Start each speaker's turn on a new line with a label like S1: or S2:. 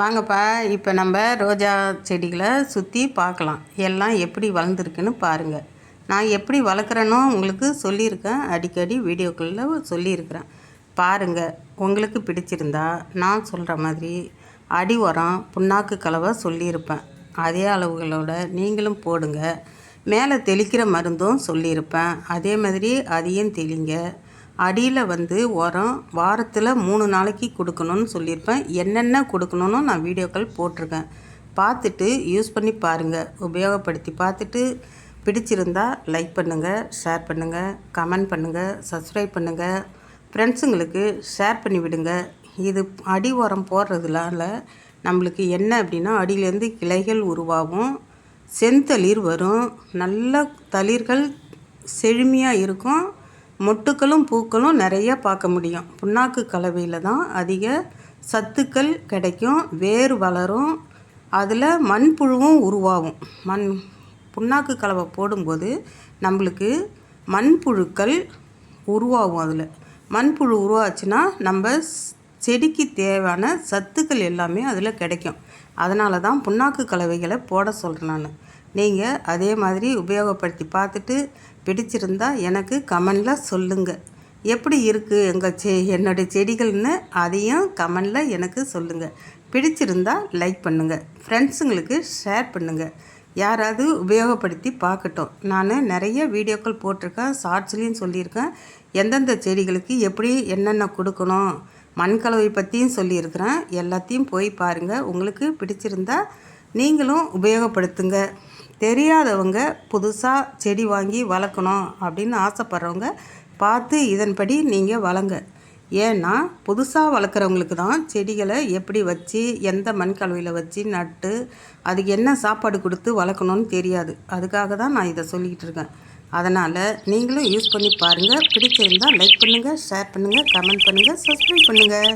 S1: வாங்கப்பா இப்போ நம்ம ரோஜா செடிகளை சுற்றி பார்க்கலாம். எல்லாம் எப்படி வளர்ந்துருக்குன்னு பாருங்கள் நான் எப்படி வளர்க்குறேனோ உங்களுக்கு சொல்லியிருக்கேன். அடிக்கடி வீடியோக்களில் சொல்லியிருக்கிறேன். பாருங்கள் உங்களுக்கு பிடிச்சிருந்தா நான் சொல்கிற மாதிரி அடி உரம் புண்ணாக்கு கலவை சொல்லியிருப்பேன். அதே அளவுகளோட நீங்களும் போடுங்க. மேலே தெளிக்கிற மருந்தும் சொல்லியிருப்பேன். அதே மாதிரி அதையும் தெளிங்க. அடியில் வந்து உரம் வாரத்தில் மூணு நாளைக்கு கொடுக்கணும்னு சொல்லியிருப்பேன். என்னென்ன கொடுக்கணும்னு நான் வீடியோக்கள் போட்டிருக்கேன். பார்த்துட்டு யூஸ் பண்ணி பாருங்கள் உபயோகப்படுத்தி பார்த்துட்டு பிடிச்சிருந்தா லைக் பண்ணுங்கள் ஷேர் பண்ணுங்கள் கமெண்ட் பண்ணுங்கள் சப்ஸ்கிரைப் பண்ணுங்கள் ஃப்ரெண்ட்ஸுங்களுக்கு ஷேர் பண்ணி விடுங்க. இது அடி உரம் போடுறதுனால நம்மளுக்கு என்ன அப்படின்னா அடியிலேருந்து கிளைகள் உருவாகும். செந்தளிர் வரும். நல்ல தளிர்கள் செழுமையாக இருக்கும். மொட்டுக்களும் பூக்களும் நிறைய பார்க்க முடியும். புண்ணாக்கு கலவையில் தான் அதிக சத்துக்கள் கிடைக்கும். வேர் வளரும். அதில் மண்புழுவும் உருவாகும். மண் புண்ணாக்கு கலவை போடும்போது நம்மளுக்கு மண்புழுக்கள் உருவாகும் அதில். மண்புழு உருவாச்சுன்னா நம்ம செடிக்கு தேவையான சத்துக்கள் எல்லாமே அதில் கிடைக்கும். அதனால தான் புண்ணாக்கு கலவைகளை போட சொல்கிறேன் நான். நீங்கள் அதே மாதிரி உபயோகப்படுத்தி பார்த்துட்டு பிடிச்சிருந்தா எனக்கு கமெண்டில் சொல்லுங்கள் எப்படி இருக்குது எங்கள் செ என்னுடைய செடிகள்னு அதையும் கமெண்டில் எனக்கு சொல்லுங்கள் பிடிச்சிருந்தா லைக் பண்ணுங்கள் ஃப்ரெண்ட்ஸுங்களுக்கு ஷேர் பண்ணுங்கள் யாராவது உபயோகப்படுத்தி பார்க்கட்டும். நான் நிறைய வீடியோக்கள் போட்டிருக்கேன் ஷார்ட்ஸ்லேயும் சொல்லியிருக்கேன். எந்தெந்த செடிகளுக்கு எப்படி என்னென்ன கொடுக்கணும் மண் கலவை பற்றியும் சொல்லியிருக்கிறேன். எல்லாத்தையும் போய் பாருங்கள் உங்களுக்கு பிடிச்சிருந்தா நீங்களும் உபயோகப்படுத்துங்க. தெரியாதவங்க புதுசாக செடி வாங்கி வளர்க்கணும் அப்படின்னு ஆசைப்பட்றவங்க பார்த்து இதன்படி நீங்கள் வளங்க. ஏன்னா புதுசாக வளர்க்குறவங்களுக்கு தான் செடிகளை எப்படி வச்சு எந்த மண் கலவையில் வச்சு நட்டு அதுக்கு என்ன சாப்பாடு கொடுத்து வளர்க்கணும்னு தெரியாது. அதுக்காக தான் நான் இதை சொல்லிக்கிட்டு இருக்கேன். அதனால் நீங்களும் யூஸ் பண்ணி பாருங்கள் பிடிச்சிருந்தால் லைக் பண்ணுங்கள் ஷேர் பண்ணுங்கள் கமெண்ட் பண்ணுங்கள் சப்ஸ்கிரைப் பண்ணுங்கள்